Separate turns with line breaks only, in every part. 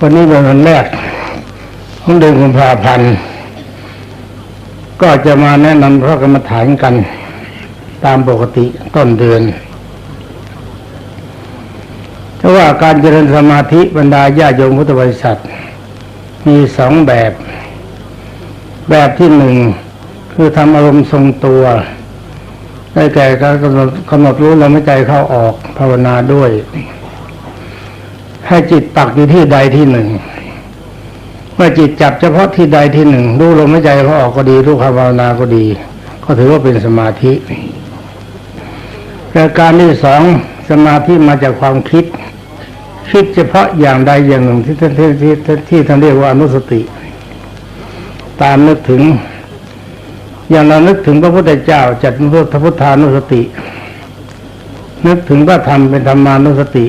วันนี้เป็นวันแรกของเดือนกุมภาพันธ์ ก็จะมาแนะนำพระกรรมฐานกัน ตามปกติต้นเดือนถ้าว่าการเจริญสมาธิบรรดาญาโยมพุทธบริษัท มีสองแบบ แบบที่หนึ่งคือทำอารมณ์ทรงตัว ได้แก่การกำหนดกำหนดรู้ลมหายใจเข้าออกภาวนาด้วย ให้จิตปักอยู่ที่ใดที่หนึ่ง เมื่อจิตจับเฉพาะที่ใดที่หนึ่งรู้ลมหายใจเขาออกก็ดีรู้คำภาวนาก็ดี ก็ถือว่าเป็นสมาธิประการที่สองสมาธิมาจากความคิด คิดเฉพาะอย่างใดอย่างหนึ่งที่ท่านที่ที่ที่ท่านเรียกว่าอนุสติ ตามนึกถึง อย่างเรานึกถึงพระพุทธเจ้าจัดพระพุทธานุสติ นึกถึงพระธรรมเป็นธรรมานุสติ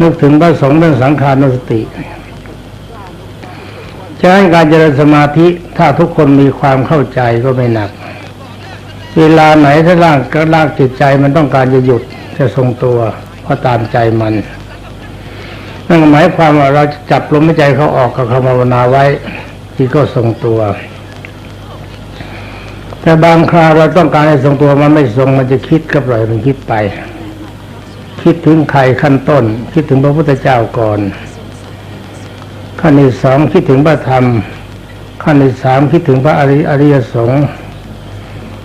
นึกถึงพระสงฆ์เป็นสังขารนสติฉะนั้นการเจริญสมาธิถ้าทุกคนมีความเข้าใจก็ไม่หนัก เวลาไหนถ้าร่างก็ร่างจิตใจมันต้องการจะหยุดจะทรงตัวก็ตามใจมันนั่นหมายความว่าเราจับลมหายใจเขาออกกับคำภาวนาไว้จิตก็ทรงตัว แต่บางคราวเราต้องการให้ทรงตัวมันไม่ทรงมันจะคิดก็ปล่อยมันคิดไป คิดถึงใครขั้นต้น คิดถึงพระพุทธเจ้าก่อน ขั้นที่สองคิดถึงพระธรรม ขั้นที่สามคิดถึงพระอริอริยสงฆ์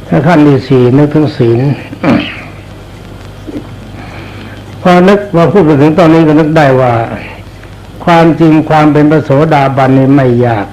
และขั้นที่สี่นึกถึงศีลพอนึกพอพูดไปถึงตอนนี้ก็นึกได้ว่า ความจริงความเป็นพระโสดาบันนี่ไม่ยาก